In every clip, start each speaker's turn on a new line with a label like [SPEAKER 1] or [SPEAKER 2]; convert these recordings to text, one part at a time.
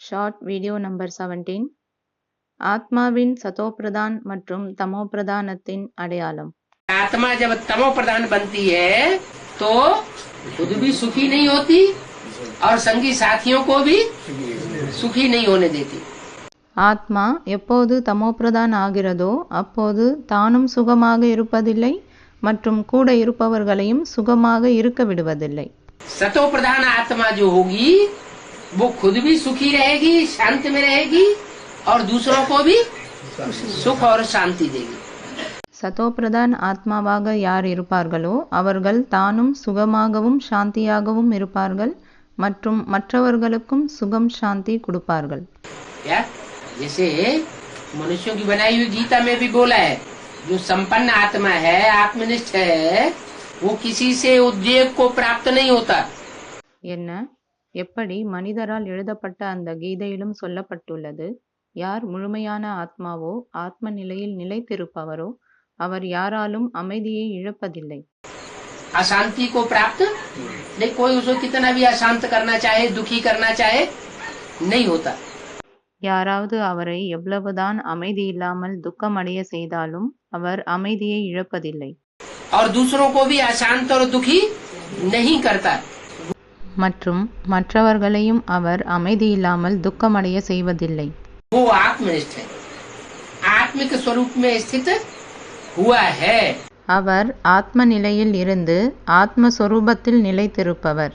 [SPEAKER 1] Short video number 17 ஆத்மாவின் சதோப்பிரதான் மற்றும் தமோப்பிரதானத்தின் அடையாளம்
[SPEAKER 2] आत्मा जब तमो प्रधान बनती है तो खुद भी सुखी नहीं होती और संगी साथियों को भी सुखी नहीं होने देती
[SPEAKER 1] ஆத்மா எப்போது தமோப்பிரதான் ஆகிறதோ அப்போது தானும் சுகமாக இருப்பதில்லை மற்றும் கூட இருப்பவர்களையும் சுகமாக இருக்க விடுவதில்லை
[SPEAKER 2] सतो प्रधान आत्मा जो होगी वो खुद भी सुखी रहेगी शांति में रहेगी और दूसरों को भी सुख और शांति देगी
[SPEAKER 1] சதோப்பிரதான் ஆத்மாவாக யார் இருப்பார்களோ அவர்கள் தானும் சுகமாகவும் சாந்தியாகவும் இருப்பார்கள் மற்றும் மற்றவர்களுக்கும் சுகம் சாந்தி கொடுப்பார்கள்
[SPEAKER 2] क्या जैसे मनुष्यों की बनाई हुई गीता में भी बोला है जो संपन्न आत्मा है आत्मनिष्ठ है वो किसी से उद्वेग को प्राप्त नहीं होता
[SPEAKER 1] என்ன எப்படி மனிதரால் எழுதப்பட்ட அந்த கீதையிலும் சொல்லப்பட்டுள்ளது யார் முழுமையான ஆத்மாவோ ஆத்ம நிலையில் நிலைத்திருப்பவரோ அவர் யாராலும் அமைதியை இழப்பதில்லை
[SPEAKER 2] अशांति को प्राप्त नहीं कोई उसको कितना भी अशांत करना चाहे दुखी करना चाहे नहीं होता
[SPEAKER 1] யாராவது அவரை எவ்வளவுதான் அமைதி இல்லாமல் துக்கமடைய செய்தாலும் அவர் அமைதியை இழப்பதில்லை
[SPEAKER 2] और दूसरों को भी अशांत और दुखी नहीं करता
[SPEAKER 1] மற்றும் மற்றவர்களையும் அவர் அமைதியில்லாமல் துக்கமடைய செய்வதில்லை. அவர் ஆத்ம நிலையில் இருந்து ஆத்மஸ்வரூபத்தில் நிலைத்திருப்பவர்.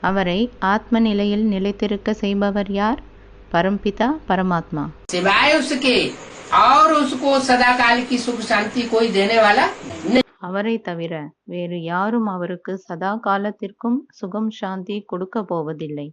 [SPEAKER 1] அவரை ஆத்ம நிலையில் நிலைத்திருக்க செய்பவர் யார்? பரம்பிதா பரமாத்மா
[SPEAKER 2] சிவாய और उसको सदा काल की सुख शांति कोई देने वाला नहीं
[SPEAKER 1] அவரை தவிர வேறு யாரும் அவருக்கு சதா காலத்திற்கும் சுகம் சாந்தி கொடுக்க போவதில்லை